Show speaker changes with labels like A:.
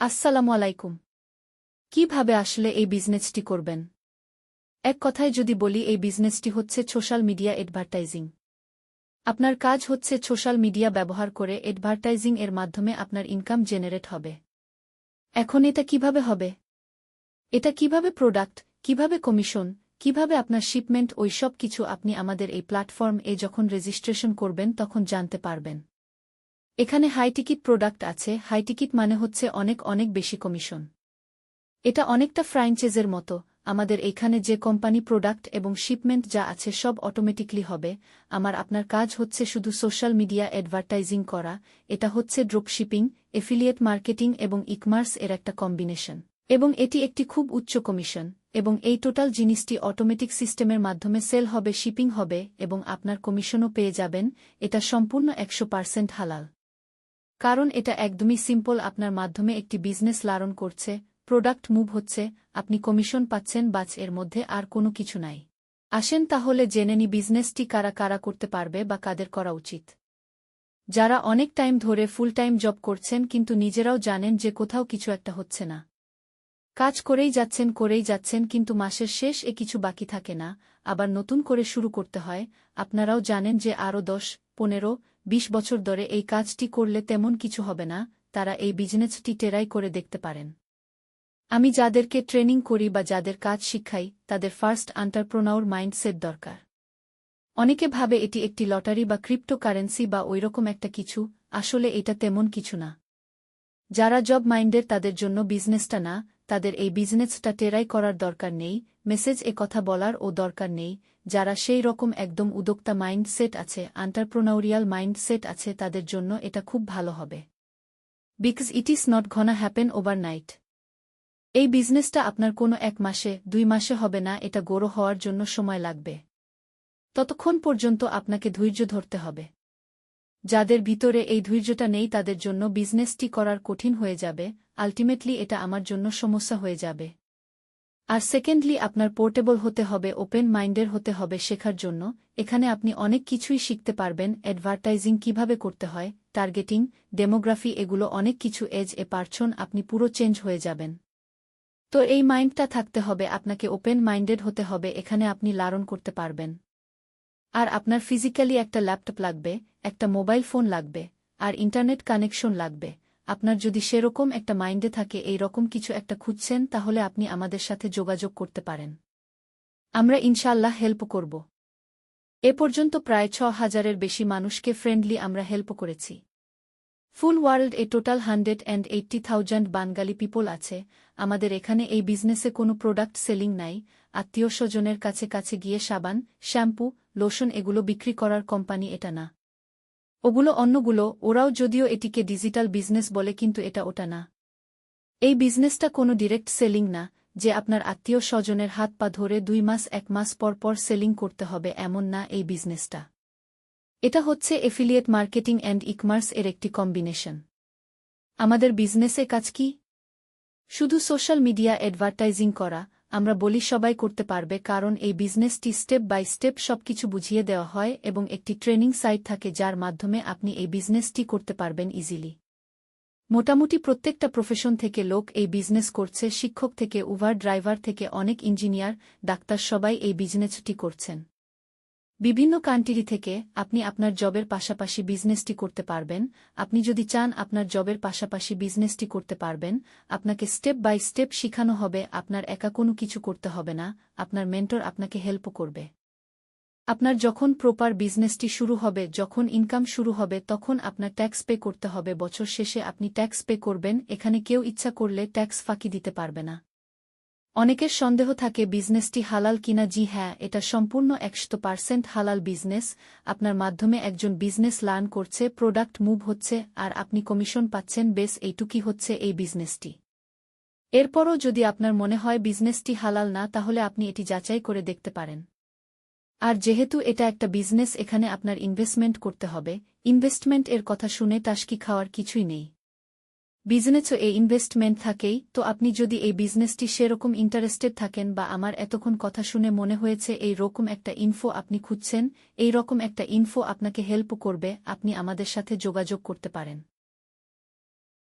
A: আসসালামু আলাইকুম। কীভাবে আসলে এই বিজনেসটি করবেন? এক কথায় যদি বলি, এই বিজনেসটি হচ্ছে সোশ্যাল মিডিয়া অ্যাডভার্টাইজিং। আপনার কাজ হচ্ছে সোশ্যাল মিডিয়া ব্যবহার করে অ্যাডভার্টাইজিং এর মাধ্যমে আপনার ইনকাম জেনারেট হবে। এখন এটা কীভাবে হবে? এটা কীভাবে প্রোডাক্ট, কীভাবে কমিশন, কীভাবে আপনার শিপমেন্ট, ওই সব কিছু আপনি আমাদের এই প্ল্যাটফর্ম এ যখন রেজিস্ট্রেশন করবেন, তখন জানতে পারবেন। এখানে হাই টিকিট প্রোডাক্ট আছে হাই টিকিট মানে হচ্ছে অনেক অনেক বেশি কমিশন এটা অনেকটা ফ্রাঞ্চাইজের মতো, আমাদের এখানে যে কোম্পানি প্রোডাক্ট এবং শিপমেন্ট যা আছে সব অটোমেটিকলি হবে, আমার আপনার কাজ হচ্ছে শুধু সোশ্যাল মিডিয়া অ্যাডভার্টাইজিং করা, এটা হচ্ছে ড্রপশিপিং এফিলিয়েট মার্কেটিং এবং ইকমার্স এর একটা কম্বিনেশন এবং এটি একটি খুব উচ্চ কমিশন এবং এই টোটাল জিনিসটি অটোমেটিক সিস্টেমের মাধ্যমে সেল হবে শিপিং হবে, এবং আপনার কমিশনও পেয়ে যাবেন, এটা সম্পূর্ণ একশো পার্সেন্ট হালাল। কারণ এটা একদমই সিম্পল আপনার মাধ্যমে একটি বিজনেস লারণ করছে প্রোডাক্ট মুভ হচ্ছে, আপনি কমিশন পাচ্ছেন বাচ এর মধ্যে আর কোনো কিছু নাই। আসেন তাহলে জেনে নি বিজনেসটি কারা কারা করতে পারবে বা কাদের করা উচিত। যারা অনেক টাইম ধরে ফুল টাইম জব করছেন কিন্তু নিজেরাও জানেন যে কোথাও কিছু একটা হচ্ছে না। কাজ করেই যাচ্ছেন করেই যাচ্ছেন কিন্তু মাসের শেষ এ কিছু বাকি থাকে না, আবার নতুন করে শুরু করতে হয়, আপনারাও জানেন যে আরও দশ, পনেরো বিশ বছর ধরে এই কাজটি করলে তেমন কিছু হবে না, তারা এই বিজনেসটি টেরাই করে দেখতে পারেন। আমি যাদেরকে ট্রেনিং করি বা যাদের কাজ শিখাই, তাদের ফার্স্ট আন্টারপ্রোনাউর মাইন্ডসেট দরকার। অনেকে ভাবে এটি একটি লটারি বা ক্রিপ্টোকারেন্সি বা ওইরকম একটা কিছু, আসলে এটা তেমন কিছু না। যারা জব মাইন্ডের তাদের জন্য বিজনেসটা না, তাদের এই বিজনেসটা টেরাই করার দরকার নেই, মেসেজ এ কথা বলার ও দরকার নেই যারা সেই রকম একদম উদ্যোক্তা মাইন্ডসেট আছে, আন্টারপ্রোনাউরিয়াল মাইন্ডসেট আছে, তাদের জন্য এটা খুব ভালো হবে। Because it is not gonna happen over night এই বিজনেসটা আপনার কোনো এক মাসে, দুই মাসে হবে না, এটা গোড়ো হওয়ার জন্য সময় লাগবে। ততক্ষণ পর্যন্ত আপনাকে ধৈর্য ধরতে হবে। যাদের ভিতরে এই ধৈর্যটা নেই, তাদের জন্য বিজনেসটি করার কঠিন হয়ে যাবে। আলটিমেটলি এটা আমার জন্য সমস্যা হয়ে যাবে। আর সেকেন্ডলি আপনার পোর্টেবল হতে হবে ওপেন মাইন্ডের হতে হবে শেখার জন্য। এখানে আপনি অনেক কিছুই শিখতে পারবেন। অ্যাডভার্টাইজিং কীভাবে করতে হয় টার্গেটিং ডেমোগ্রাফি এগুলো অনেক কিছু এজ এ পারছন আপনি পুরো চেঞ্জ হয়ে যাবেন। তো এই মাইন্ডটা থাকতে হবে, আপনাকে ওপেন মাইন্ডেড হতে হবে, এখানে আপনি লারণ করতে পারবেন। আর আপনার ফিজিক্যালি একটা ল্যাপটপ লাগবে, একটা মোবাইল ফোন লাগবে, আর ইন্টারনেট কানেকশন লাগবে। আপনার যদি সেরকম একটা মাইন্ডে থাকে এই রকম কিছু একটা খুঁজছেন, তাহলে আপনি আমাদের সাথে যোগাযোগ করতে পারেন। আমরা ইনশাল্লাহ হেল্প করব। এ পর্যন্ত প্রায় ছ হাজারের বেশি মানুষকে ফ্রেন্ডলি আমরা হেল্প করেছি। Full world A total hundred and eighty thousand Bengali people আছে। আমাদের এখানে এই বিজনেসে কোনো প্রোডাক্ট সেলিং নাই। আত্মীয় স্বজনের কাছে কাছে গিয়ে সাবান, শ্যাম্পু, লোশন এগুলো বিক্রি করার কোম্পানি এটা না। ওগুলো অন্যগুলো, ওরাও যদিও এটিকে ডিজিটাল বিজনেস বলে, কিন্তু এটা ওটা না। এই বিজনেসটা কোনো ডিরেক্ট সেলিং না, যে আপনার আত্মীয় স্বজনের হাত পা ধরে দুই মাস, এক মাস পর পর সেলিং করতে হবে, এমন না এই বিজনেসটা। এটা হচ্ছে এফিলিয়েট মার্কেটিং অ্যান্ড ইকমার্স এর একটি কম্বিনেশন। আমাদের বিজনেসে কাজ কি? শুধু সোশ্যাল মিডিয়া অ্যাডভার্টাইজিং করা আমরা বলি সবাই করতে পারবে কারণ এই বিজনেসটি স্টেপ বাই স্টেপ সবকিছু বুঝিয়ে দেওয়া হয় এবং একটি ট্রেনিং সাইট থাকে যার মাধ্যমে আপনি এই বিজনেসটি করতে পারবেন ইজিলি। মোটামুটি প্রত্যেকটা প্রফেশন থেকে লোক এই বিজনেস করছে, শিক্ষক থেকে উভার ড্রাইভার থেকে অনেক ইঞ্জিনিয়ার, ডাক্তার সবাই এই বিজনেসটি করছেন। বিভিন্ন কান্ট্রি থেকে আপনি আপনার জবের পাশাপাশি বিজনেসটি করতে পারবেন। আপনি যদি চান আপনার জবের পাশাপাশি বিজনেসটি করতে পারবেন, আপনাকে স্টেপ বাই স্টেপ শিখানো হবে, আপনার একা কোনো কিছু করতে হবে না, আপনার মেন্টর আপনাকে হেল্প করবে। আপনার যখন প্রপার বিজনেসটি শুরু হবে, যখন ইনকাম শুরু হবে, তখন আপনার ট্যাক্স পে করতে হবে। বছর শেষে আপনি ট্যাক্স পে করবেন, এখানে কেউ ইচ্ছা করলে ট্যাক্স ফাঁকি দিতে পারবে না। অনেকের সন্দেহ থাকে বিজনেসটি হালাল কিনা। জি হ্যাঁ এটা সম্পূর্ণ একশো পার্সেন্ট হালাল বিজনেস। আপনার মাধ্যমে একজন বিজনেস লার্ন করছে, প্রোডাক্ট মুভ হচ্ছে, আর আপনি কমিশন পাচ্ছেন, বেশ এইটুকি হচ্ছে এই বিজনেসটি। এরপরও যদি আপনার মনে হয় বিজনেসটি হালাল না, তাহলে আপনি এটি যাচাই করে দেখতে পারেন। আর যেহেতু এটা একটা বিজনেস, এখানে আপনার ইনভেস্টমেন্ট করতে হবে। ইনভেস্টমেন্ট এর কথা শুনে টাস্কি খাওয়ার কিছুই নেই। বিজনেসও এই ইনভেস্টমেন্ট থাকেই। তো আপনি যদি এই বিজনেসটি সেরকম ইন্টারেস্টেড থাকেন বা আমার এতক্ষণ কথা শুনে মনে হয়েছে এই রকম একটা ইনফো আপনি খুঁজছেন, এই রকম একটা ইনফো আপনাকে হেল্প করবে, আপনি আমাদের সাথে যোগাযোগ করতে পারেন।